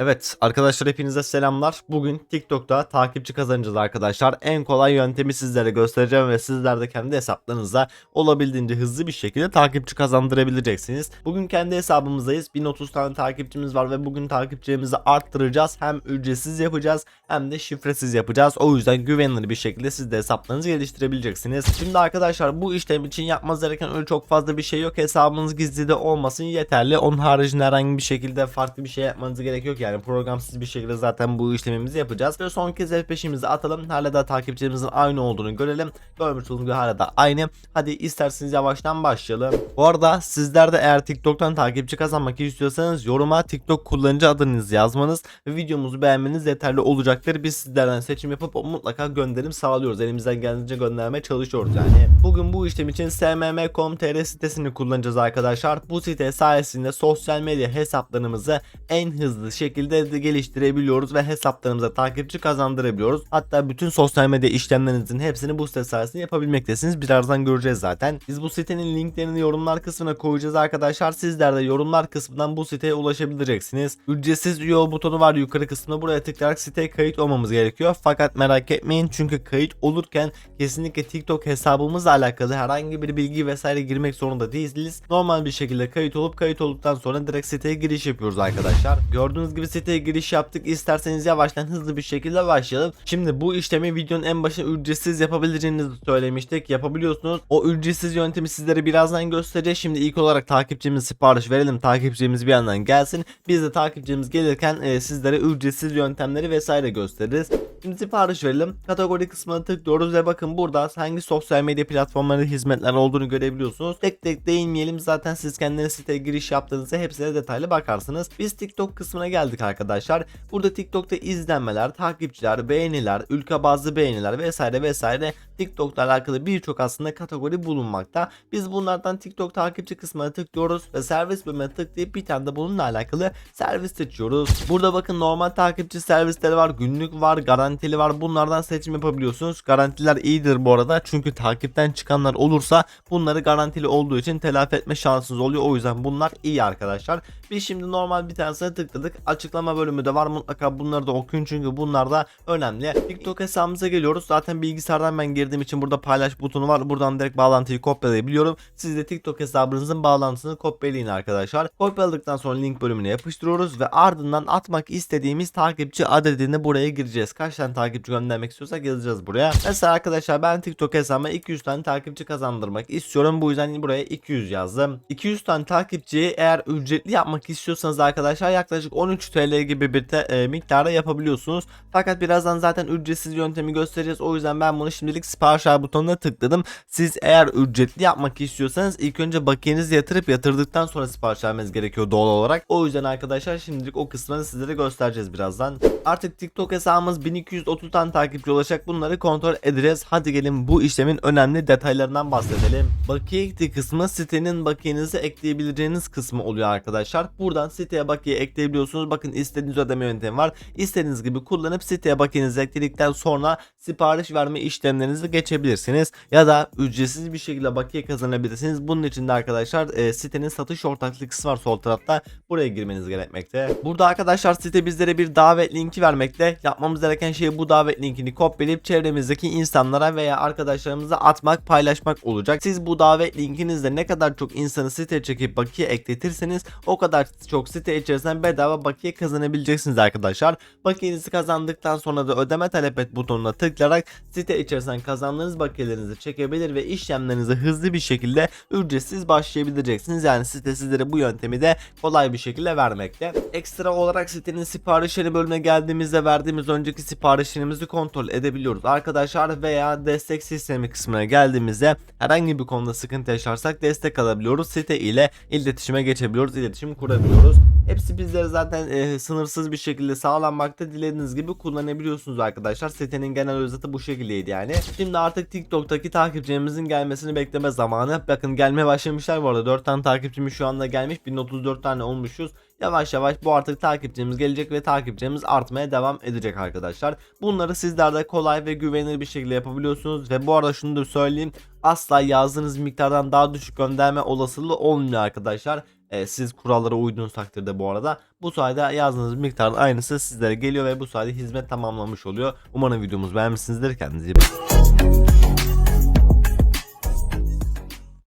Evet arkadaşlar hepinize selamlar. Bugün TikTok'ta takipçi kazanacağız arkadaşlar. En kolay yöntemi sizlere göstereceğim ve sizler de kendi hesaplarınıza olabildiğince hızlı bir şekilde takipçi kazandırabileceksiniz. Bugün kendi hesabımızdayız. 1030 tane takipçimiz var ve bugün takipçilerimizi arttıracağız. Hem ücretsiz yapacağız hem de şifresiz yapacağız. O yüzden güvenilir bir şekilde siz de hesaplarınızı geliştirebileceksiniz. Şimdi arkadaşlar bu işlem için yapmanız gereken öyle çok fazla bir şey yok. Hesabınız gizli de olmasın yeterli. Onun haricinde herhangi bir şekilde farklı bir şey yapmanız gerek yok. Programsız bir şekilde zaten bu işlemimizi yapacağız. Ve son kez F5'imizi atalım. Hala da takipçilerimizin aynı olduğunu görelim. Görmüş olduğunuz gibi hala da aynı. Hadi isterseniz yavaştan başlayalım. Bu arada sizler de eğer TikTok'tan takipçi kazanmak istiyorsanız yoruma TikTok kullanıcı adınızı yazmanız ve videomuzu beğenmeniz yeterli olacaktır. Biz sizlerden seçim yapıp mutlaka gönderim sağlıyoruz. Elimizden geldiğince göndermeye çalışıyoruz yani. Bugün bu işlem için smm.com.tr sitesini kullanacağız arkadaşlar. Bu site sayesinde sosyal medya hesaplarımızı en hızlı şekilde de geliştirebiliyoruz ve hesaplarımıza takipçi kazandırabiliyoruz. Hatta bütün sosyal medya işlemlerinizin hepsini bu site sayesinde yapabilmektesiniz. Birazdan göreceğiz zaten. Biz bu sitenin linklerini yorumlar kısmına koyacağız arkadaşlar. Sizler de yorumlar kısmından bu siteye ulaşabileceksiniz. Ücretsiz üye ol butonu var yukarı kısmında. Buraya tıklayarak siteye kayıt olmamız gerekiyor. Fakat merak etmeyin çünkü kayıt olurken kesinlikle TikTok hesabımızla alakalı herhangi bir bilgi vesaire girmek zorunda değiliz. Normal bir şekilde kayıt olup kayıt olduktan sonra direkt siteye giriş yapıyoruz arkadaşlar. Gördüğünüz gibi siteye giriş yaptık. İsterseniz yavaştan hızlı bir şekilde başlayalım. Şimdi bu işlemi videonun en başında ücretsiz yapabileceğinizi söylemiştik. Yapabiliyorsunuz. O ücretsiz yöntemi sizlere birazdan göstereceğiz. Şimdi ilk olarak takipçimiz sipariş verelim. Takipçimiz bir yandan gelsin. Biz de takipçimiz gelirken e, sizlere ücretsiz yöntemleri vesaire gösteririz. Şimdi sipariş verelim. Kategori kısmına tıklıyoruz ve bakın burada hangi sosyal medya platformları hizmetler olduğunu görebiliyorsunuz. Tek tek değinmeyelim zaten siz kendiniz siteye giriş yaptığınızda hepsine detaylı bakarsınız. Biz TikTok kısmına geldik arkadaşlar. Burada TikTok'ta izlenmeler, takipçiler, beğeniler, ülke bazlı beğeniler vesaire vesaire TikTok'la alakalı birçok aslında kategori bulunmakta. Biz bunlardan TikTok takipçi kısmına tıklıyoruz ve servis bölümüne tıklayıp bir tane de bununla alakalı servis seçiyoruz. Burada bakın normal takipçi servisleri var, günlük var, garantili var. Bunlardan seçim yapabiliyorsunuz. Garantiler iyidir bu arada çünkü takipten çıkanlar olursa bunları garantili olduğu için telafi etme şansınız oluyor. O yüzden bunlar iyi arkadaşlar. Biz şimdi normal bir tanesine tıkladık. Açıklama bölümü de var. Mutlaka bunları da okuyun çünkü bunlar da önemli. TikTok hesabımıza geliyoruz. Zaten bilgisayardan ben girdiğim için burada paylaş butonu var. Buradan direkt bağlantıyı kopyalayabiliyorum. Siz de TikTok hesabınızın bağlantısını kopyalayın arkadaşlar. Kopyaladıktan sonra link bölümüne yapıştırıyoruz ve ardından atmak istediğimiz takipçi adedini buraya gireceğiz. Kaç tane takipçi göndermek istiyorsak yazacağız buraya. Mesela arkadaşlar ben TikTok hesabıma 200 tane takipçi kazandırmak istiyorum. Bu yüzden buraya 200 yazdım. 200 tane takipçiyi eğer ücretli yapmak istiyorsanız arkadaşlar yaklaşık 13 TL gibi bir e, miktarda yapabiliyorsunuz. Fakat birazdan zaten ücretsiz yöntemi göstereceğiz. O yüzden ben bunu şimdilik sipariş al butonuna tıkladım. Siz eğer ücretli yapmak istiyorsanız ilk önce bakiyenizi yatırıp yatırdıktan sonra sipariş vermeniz gerekiyor doğal olarak. O yüzden arkadaşlar şimdilik o kısmını sizlere göstereceğiz birazdan. Artık TikTok hesabımız 1230 tane takipçi olacak. Bunları kontrol edeceğiz. Hadi gelin bu işlemin önemli detaylarından bahsedelim. Bakiye ekli kısmı sitenin bakiyenizi ekleyebileceğiniz kısmı oluyor arkadaşlar. Buradan siteye bakiye ekleyebiliyorsunuz. Bakın istediğiniz ödeme yöntemi var. İstediğiniz gibi kullanıp siteye bakiyenizi ekledikten sonra sipariş verme işlemlerinizi geçebilirsiniz. Ya da ücretsiz bir şekilde bakiye kazanabilirsiniz. Bunun için de arkadaşlar e, sitenin satış ortaklık kısmı var sol tarafta. Buraya girmeniz gerekmekte. Burada arkadaşlar site bizlere bir davet linki vermekte. Yapmamız gereken şey bu davet linkini kopyalayıp çevremizdeki insanlara veya arkadaşlarımıza atmak, paylaşmak olacak. Siz bu davet linkinizle ne kadar çok insanı siteye çekip bakiye ekletirseniz o kadar çok site içerisinden bedava bakiye kazanabileceksiniz arkadaşlar. Bakiyenizi kazandıktan sonra da ödeme talep et butonuna tıklayarak site içerisinden kazandığınız bakiyelerinizi çekebilir ve işlemlerinizi hızlı bir şekilde ücretsiz başlayabileceksiniz. Yani site sizlere bu yöntemi de kolay bir şekilde vermekte. Ekstra olarak sitenin siparişleri bölümüne geldiğimizde verdiğimiz önceki siparişlerimizi kontrol edebiliyoruz arkadaşlar veya destek sistemi kısmına geldiğimizde herhangi bir konuda sıkıntı yaşarsak destek alabiliyoruz. Site ile iletişime geçebiliyoruz, iletişim kurabiliyoruz. Hepsi bizlere zaten e, sınırsız bir şekilde sağlanmakta. Dilediğiniz gibi kullanabiliyorsunuz arkadaşlar. Sitenin genel özeti bu şekildeydi yani. Şimdi artık TikTok'taki takipçilerimizin gelmesini bekleme zamanı. Bakın gelmeye başlamışlar bu arada. 4 tane takipçimiz şu anda gelmiş. 1034 tane olmuşuz. Yavaş yavaş bu artık takipçimiz gelecek ve takipçimiz artmaya devam edecek arkadaşlar. Bunları sizler de kolay ve güvenilir bir şekilde yapabiliyorsunuz ve bu arada şunu da söyleyeyim asla yazdığınız miktardan daha düşük gönderme olasılığı olmuyor arkadaşlar. E, siz kurallara uyduğunuz takdirde bu arada bu sayede yazdığınız miktarın aynısı sizlere geliyor ve bu sayede hizmet tamamlanmış oluyor. Umarım videomuz beğenmişsinizdir. Kendinize iyi bakın.